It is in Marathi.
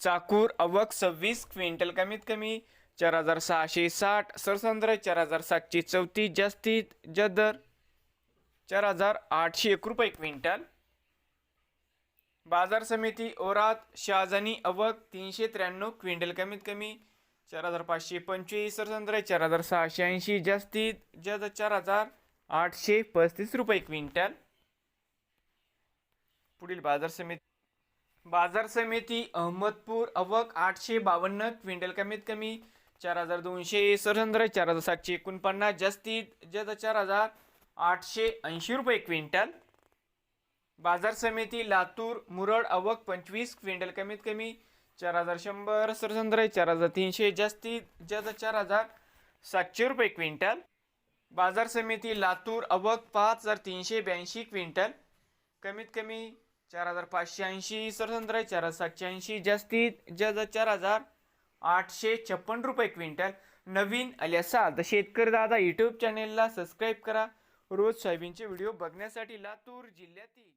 चाकूर अवक सव्वीस क्विंटल कमीत कमी चार हजार सहाशे साठ सरसंद्र चार हजार सातशे चौतीस जास्तीत जदर चार हजार आठशे एक रुपये क्विंटल. बाजार समिती ओरात शाहजनी अवक तीनशे त्र्याण्णव क्विंटल कमीत कमी चार हजार पाचशे पंचवीस सरसंद्र चार हजार सहाशे ऐंशी जास्तीत जद चार हजार आठशे पस्तीस रुपये क्विंटल. पुढील बाजार समिती बाजार समिती अहमदपूर अवक आठशे बावन्न क्विंटल कमीत कमी चार हजार दोनशे सरसंद्र चार हजार सातशे एकोणपन्नास जास्तीत जद चार हजार आठशे ऐंशी रुपये क्विंटल. बाजार समिती लातूर मुरड अवक पंचवीस क्विंटल कमीत कमी चार हजार शंभर सरसंद्र चार हजार तीनशे जास्तीत जद चार हजार सातशे रुपये क्विंटल. बाजार समिती लातूर अवक पाच हजार तीनशे ब्याऐंशी क्विंटल कमीत कमी चार हजार पाचशे ऐंशी सरसंद्र चार हजार सातशे ऐंशी जास्तीत जद चार हजार आठशे छप्पन रुपये क्विंटल. नवीन आले असाल तर शेतकरी दादा यूट्यूब चॅनेलला सबस्क्राईब करा. रोज सोयाबीनचे व्हिडिओ बघण्यासाठी लातूर जिल्ह्यातील